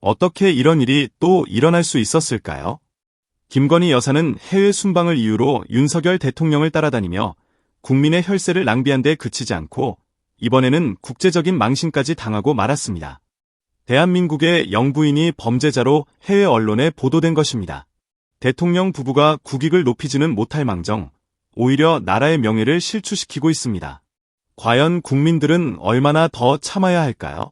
어떻게 이런 일이 또 일어날 수 있었을까요? 김건희 여사는 해외 순방을 이유로 윤석열 대통령을 따라다니며 국민의 혈세를 낭비한 데 그치지 않고 이번에는 국제적인 망신까지 당하고 말았습니다. 대한민국의 영부인이 범죄자로 해외 언론에 보도된 것입니다. 대통령 부부가 국익을 높이지는 못할 망정, 오히려 나라의 명예를 실추시키고 있습니다. 과연 국민들은 얼마나 더 참아야 할까요?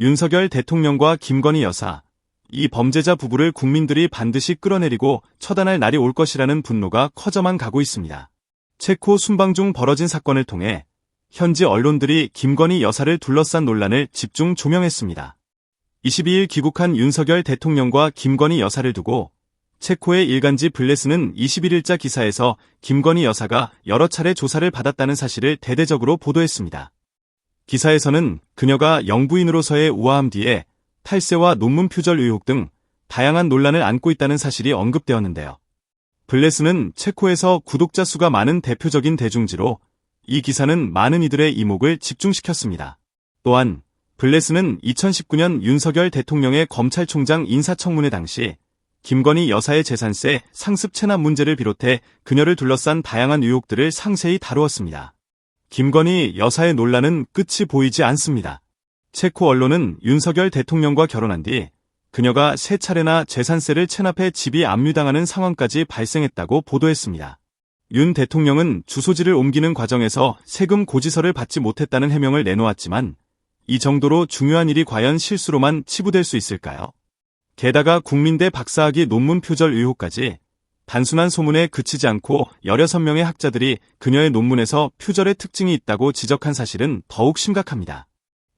윤석열 대통령과 김건희 여사, 이 범죄자 부부를 국민들이 반드시 끌어내리고 처단할 날이 올 것이라는 분노가 커져만 가고 있습니다. 체코 순방 중 벌어진 사건을 통해 현지 언론들이 김건희 여사를 둘러싼 논란을 집중 조명했습니다. 22일 귀국한 윤석열 대통령과 김건희 여사를 두고 체코의 일간지 블레스는 21일자 기사에서 김건희 여사가 여러 차례 조사를 받았다는 사실을 대대적으로 보도했습니다. 기사에서는 그녀가 영부인으로서의 우아함 뒤에 탈세와 논문 표절 의혹 등 다양한 논란을 안고 있다는 사실이 언급되었는데요. 블레스는 체코에서 구독자 수가 많은 대표적인 대중지로 이 기사는 많은 이들의 이목을 집중시켰습니다. 또한 블레스는 2019년 윤석열 대통령의 검찰총장 인사청문회 당시 김건희 여사의 재산세 상습 체납 문제를 비롯해 그녀를 둘러싼 다양한 의혹들을 상세히 다루었습니다. 김건희 여사의 논란은 끝이 보이지 않습니다. 체코 언론은 윤석열 대통령과 결혼한 뒤 그녀가 세 차례나 재산세를 체납해 집이 압류당하는 상황까지 발생했다고 보도했습니다. 윤 대통령은 주소지를 옮기는 과정에서 세금 고지서를 받지 못했다는 해명을 내놓았지만 이 정도로 중요한 일이 과연 실수로만 치부될 수 있을까요? 게다가 국민대 박사학위 논문 표절 의혹까지 단순한 소문에 그치지 않고 16명의 학자들이 그녀의 논문에서 표절의 특징이 있다고 지적한 사실은 더욱 심각합니다.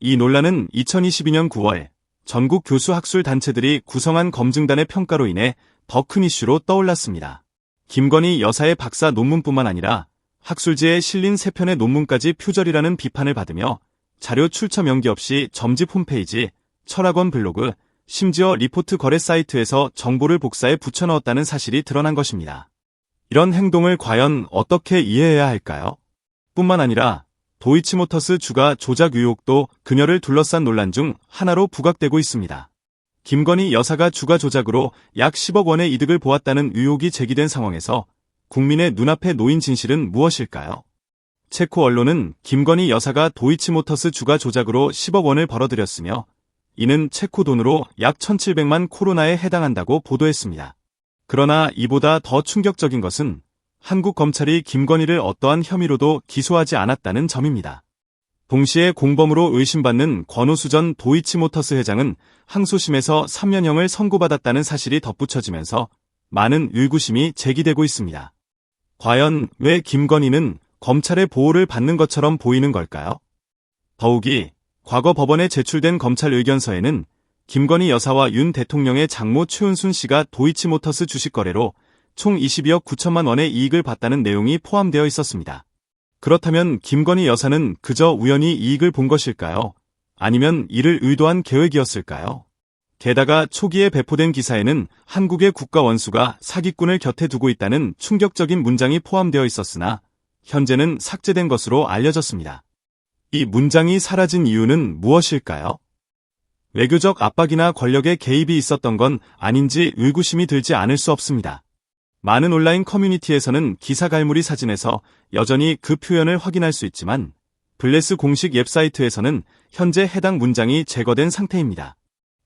이 논란은 2022년 9월 전국 교수 학술 단체들이 구성한 검증단의 평가로 인해 더 큰 이슈로 떠올랐습니다. 김건희 여사의 박사 논문뿐만 아니라 학술지에 실린 3편의 논문까지 표절이라는 비판을 받으며 자료 출처 명기 없이 점집 홈페이지, 철학원 블로그, 심지어 리포트 거래 사이트에서 정보를 복사해 붙여넣었다는 사실이 드러난 것입니다. 이런 행동을 과연 어떻게 이해해야 할까요? 뿐만 아니라 도이치모터스 주가 조작 의혹도 그녀를 둘러싼 논란 중 하나로 부각되고 있습니다. 김건희 여사가 주가 조작으로 약 10억 원의 이득을 보았다는 의혹이 제기된 상황에서 국민의 눈앞에 놓인 진실은 무엇일까요? 체코 언론은 김건희 여사가 도이치모터스 주가 조작으로 10억 원을 벌어들였으며 이는 체코 돈으로 약 1700만 코로나에 해당한다고 보도했습니다. 그러나 이보다 더 충격적인 것은 한국 검찰이 김건희를 어떠한 혐의로도 기소하지 않았다는 점입니다. 동시에 공범으로 의심받는 권오수 전 도이치모터스 회장은 항소심에서 3년형을 선고받았다는 사실이 덧붙여지면서 많은 의구심이 제기되고 있습니다. 과연 왜 김건희는 검찰의 보호를 받는 것처럼 보이는 걸까요? 더욱이 과거 법원에 제출된 검찰 의견서에는 김건희 여사와 윤 대통령의 장모 최은순 씨가 도이치모터스 주식 거래로 총 22억 9천만 원의 이익을 봤다는 내용이 포함되어 있었습니다. 그렇다면 김건희 여사는 그저 우연히 이익을 본 것일까요? 아니면 이를 의도한 계획이었을까요? 게다가 초기에 배포된 기사에는 한국의 국가 원수가 사기꾼을 곁에 두고 있다는 충격적인 문장이 포함되어 있었으나 현재는 삭제된 것으로 알려졌습니다. 이 문장이 사라진 이유는 무엇일까요? 외교적 압박이나 권력의 개입이 있었던 건 아닌지 의구심이 들지 않을 수 없습니다. 많은 온라인 커뮤니티에서는 기사 갈무리 사진에서 여전히 그 표현을 확인할 수 있지만 블레스 공식 웹사이트에서는 현재 해당 문장이 제거된 상태입니다.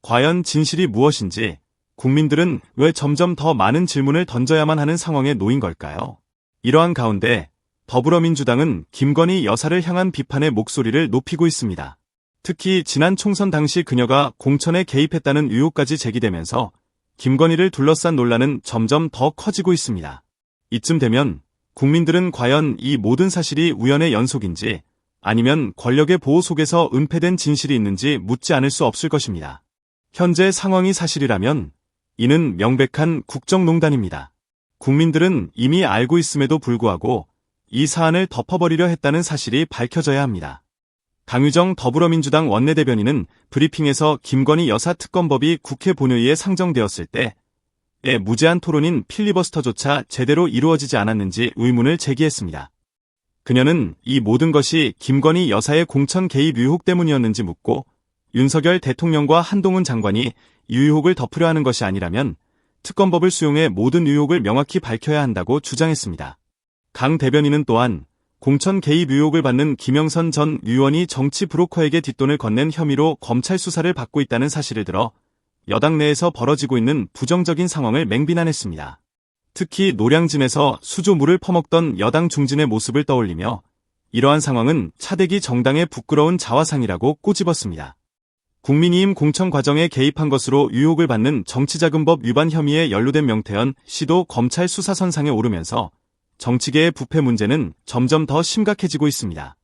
과연 진실이 무엇인지 국민들은 왜 점점 더 많은 질문을 던져야만 하는 상황에 놓인 걸까요? 이러한 가운데 더불어민주당은 김건희 여사를 향한 비판의 목소리를 높이고 있습니다. 특히 지난 총선 당시 그녀가 공천에 개입했다는 의혹까지 제기되면서 김건희를 둘러싼 논란은 점점 더 커지고 있습니다. 이쯤 되면 국민들은 과연 이 모든 사실이 우연의 연속인지 아니면 권력의 보호 속에서 은폐된 진실이 있는지 묻지 않을 수 없을 것입니다. 현재 상황이 사실이라면 이는 명백한 국정농단입니다. 국민들은 이미 알고 있음에도 불구하고 이 사안을 덮어버리려 했다는 사실이 밝혀져야 합니다. 강유정 더불어민주당 원내대변인은 브리핑에서 김건희 여사 특검법이 국회 본회의에 상정되었을 때의 무제한 토론인 필리버스터조차 제대로 이루어지지 않았는지 의문을 제기했습니다. 그녀는 이 모든 것이 김건희 여사의 공천 개입 의혹 때문이었는지 묻고 윤석열 대통령과 한동훈 장관이 이 의혹을 덮으려 하는 것이 아니라면 특검법을 수용해 모든 의혹을 명확히 밝혀야 한다고 주장했습니다. 강 대변인은 또한 공천 개입 의혹을 받는 김영선 전 의원이 정치 브로커에게 뒷돈을 건넨 혐의로 검찰 수사를 받고 있다는 사실을 들어 여당 내에서 벌어지고 있는 부정적인 상황을 맹비난했습니다. 특히 노량진에서 수조물을 퍼먹던 여당 중진의 모습을 떠올리며 이러한 상황은 차대기 정당의 부끄러운 자화상이라고 꼬집었습니다. 국민의힘 공천 과정에 개입한 것으로 유혹을 받는 정치자금법 위반 혐의에 연루된 명태현 씨도 검찰 수사선상에 오르면서 정치계의 부패 문제는 점점 더 심각해지고 있습니다.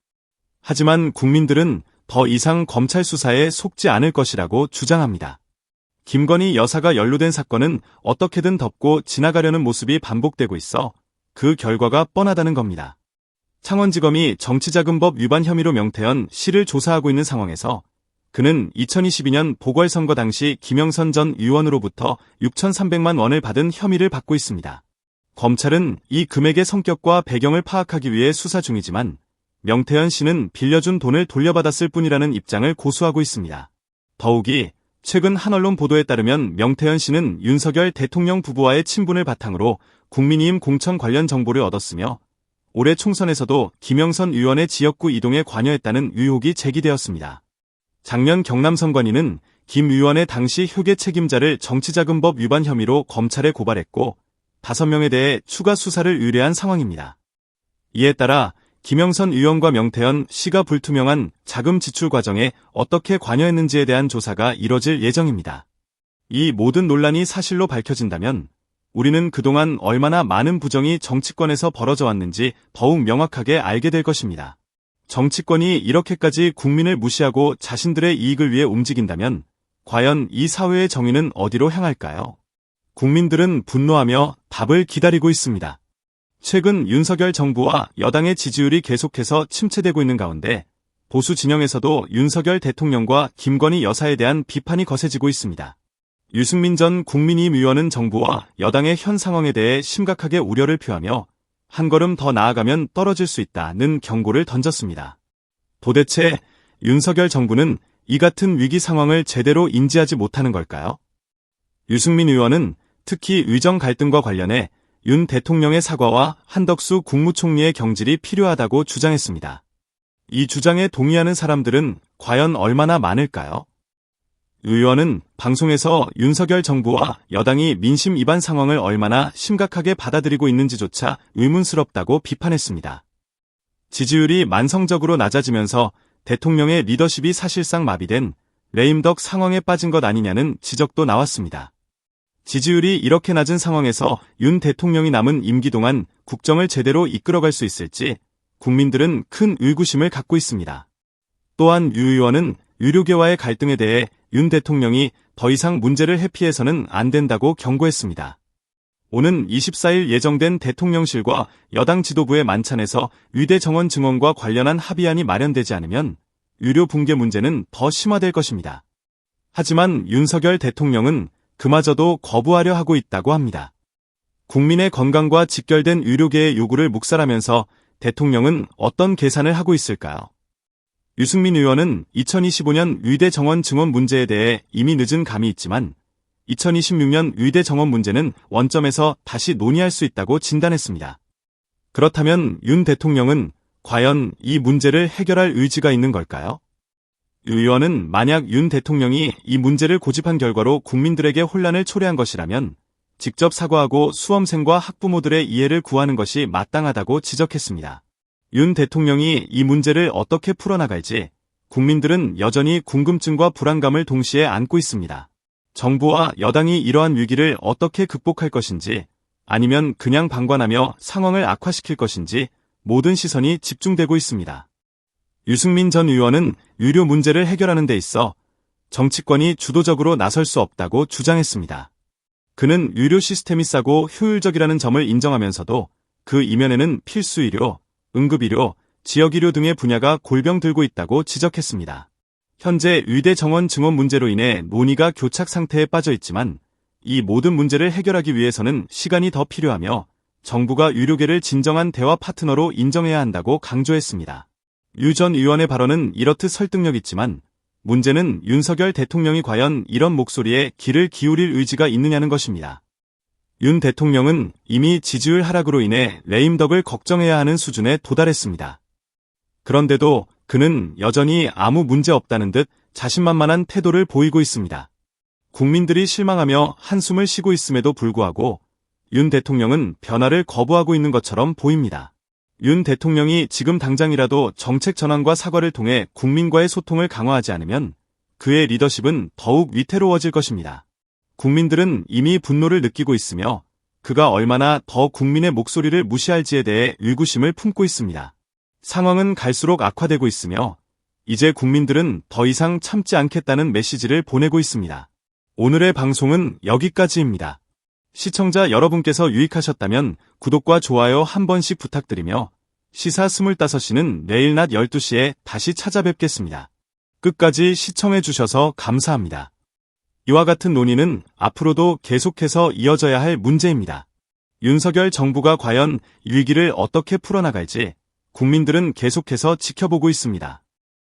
하지만 국민들은 더 이상 검찰 수사에 속지 않을 것이라고 주장합니다. 김건희 여사가 연루된 사건은 어떻게든 덮고 지나가려는 모습이 반복되고 있어 그 결과가 뻔하다는 겁니다. 창원지검이 정치자금법 위반 혐의로 명태현 씨를 조사하고 있는 상황에서 그는 2022년 보궐선거 당시 김영선 전 의원으로부터 6,300만 원을 받은 혐의를 받고 있습니다. 검찰은 이 금액의 성격과 배경을 파악하기 위해 수사 중이지만 명태현 씨는 빌려준 돈을 돌려받았을 뿐이라는 입장을 고수하고 있습니다. 더욱이 최근 한 언론 보도에 따르면 명태현 씨는 윤석열 대통령 부부와의 친분을 바탕으로 국민의힘 공천 관련 정보를 얻었으며 올해 총선에서도 김영선 의원의 지역구 이동에 관여했다는 의혹이 제기되었습니다. 작년 경남 선관위는 김 의원의 당시 휴게 책임자를 정치자금법 위반 혐의로 검찰에 고발했고 5명에 대해 추가 수사를 의뢰한 상황입니다. 이에 따라 김영선 의원과 명태현 씨가 불투명한 자금 지출 과정에 어떻게 관여했는지에 대한 조사가 이뤄질 예정입니다. 이 모든 논란이 사실로 밝혀진다면 우리는 그동안 얼마나 많은 부정이 정치권에서 벌어져 왔는지 더욱 명확하게 알게 될 것입니다. 정치권이 이렇게까지 국민을 무시하고 자신들의 이익을 위해 움직인다면 과연 이 사회의 정의는 어디로 향할까요? 국민들은 분노하며 답을 기다리고 있습니다. 최근 윤석열 정부와 여당의 지지율이 계속해서 침체되고 있는 가운데 보수 진영에서도 윤석열 대통령과 김건희 여사에 대한 비판이 거세지고 있습니다. 유승민 전 국민의힘 의원은 정부와 여당의 현 상황에 대해 심각하게 우려를 표하며 한 걸음 더 나아가면 떨어질 수 있다는 경고를 던졌습니다. 도대체 윤석열 정부는 이 같은 위기 상황을 제대로 인지하지 못하는 걸까요? 유승민 의원은 특히 의정 갈등과 관련해 윤 대통령의 사과와 한덕수 국무총리의 경질이 필요하다고 주장했습니다. 이 주장에 동의하는 사람들은 과연 얼마나 많을까요? 의원은 방송에서 윤석열 정부와 여당이 민심 위반 상황을 얼마나 심각하게 받아들이고 있는지조차 의문스럽다고 비판했습니다. 지지율이 만성적으로 낮아지면서 대통령의 리더십이 사실상 마비된 레임덕 상황에 빠진 것 아니냐는 지적도 나왔습니다. 지지율이 이렇게 낮은 상황에서 윤 대통령이 남은 임기 동안 국정을 제대로 이끌어갈 수 있을지 국민들은 큰 의구심을 갖고 있습니다. 또한 유 의원은 유료계와의 갈등에 대해 윤 대통령이 더 이상 문제를 회피해서는 안 된다고 경고했습니다. 오는 24일 예정된 대통령실과 여당 지도부의 만찬에서 위대 정원 증언과 관련한 합의안이 마련되지 않으면 유료 붕괴 문제는 더 심화될 것입니다. 하지만 윤석열 대통령은 그마저도 거부하려 하고 있다고 합니다. 국민의 건강과 직결된 의료계의 요구를 묵살하면서 대통령은 어떤 계산을 하고 있을까요? 유승민 의원은 2025년 의대 정원 증원 문제에 대해 이미 늦은 감이 있지만 2026년 의대 정원 문제는 원점에서 다시 논의할 수 있다고 진단했습니다. 그렇다면 윤 대통령은 과연 이 문제를 해결할 의지가 있는 걸까요? 의원은 만약 윤 대통령이 이 문제를 고집한 결과로 국민들에게 혼란을 초래한 것이라면 직접 사과하고 수험생과 학부모들의 이해를 구하는 것이 마땅하다고 지적했습니다. 윤 대통령이 이 문제를 어떻게 풀어나갈지 국민들은 여전히 궁금증과 불안감을 동시에 안고 있습니다. 정부와 여당이 이러한 위기를 어떻게 극복할 것인지 아니면 그냥 방관하며 상황을 악화시킬 것인지 모든 시선이 집중되고 있습니다. 유승민 전 의원은 유료 문제를 해결하는 데 있어 정치권이 주도적으로 나설 수 없다고 주장했습니다. 그는 유료 시스템이 싸고 효율적이라는 점을 인정하면서도 그 이면에는 필수 의료, 응급의료, 지역의료 등의 분야가 골병 들고 있다고 지적했습니다. 현재 의대 정원 증원 문제로 인해 논의가 교착 상태에 빠져 있지만 이 모든 문제를 해결하기 위해서는 시간이 더 필요하며 정부가 의료계를 진정한 대화 파트너로 인정해야 한다고 강조했습니다. 유 전 의원의 발언은 이렇듯 설득력 있지만 문제는 윤석열 대통령이 과연 이런 목소리에 귀를 기울일 의지가 있느냐는 것입니다. 윤 대통령은 이미 지지율 하락으로 인해 레임덕을 걱정해야 하는 수준에 도달했습니다. 그런데도 그는 여전히 아무 문제 없다는 듯 자신만만한 태도를 보이고 있습니다. 국민들이 실망하며 한숨을 쉬고 있음에도 불구하고 윤 대통령은 변화를 거부하고 있는 것처럼 보입니다. 윤 대통령이 지금 당장이라도 정책 전환과 사과를 통해 국민과의 소통을 강화하지 않으면 그의 리더십은 더욱 위태로워질 것입니다. 국민들은 이미 분노를 느끼고 있으며 그가 얼마나 더 국민의 목소리를 무시할지에 대해 의구심을 품고 있습니다. 상황은 갈수록 악화되고 있으며 이제 국민들은 더 이상 참지 않겠다는 메시지를 보내고 있습니다. 오늘의 방송은 여기까지입니다. 시청자 여러분께서 유익하셨다면 구독과 좋아요 한 번씩 부탁드리며 시사 25시는 내일 낮 12시에 다시 찾아뵙겠습니다. 끝까지 시청해주셔서 감사합니다. 이와 같은 논의는 앞으로도 계속해서 이어져야 할 문제입니다. 윤석열 정부가 과연 위기를 어떻게 풀어나갈지 국민들은 계속해서 지켜보고 있습니다.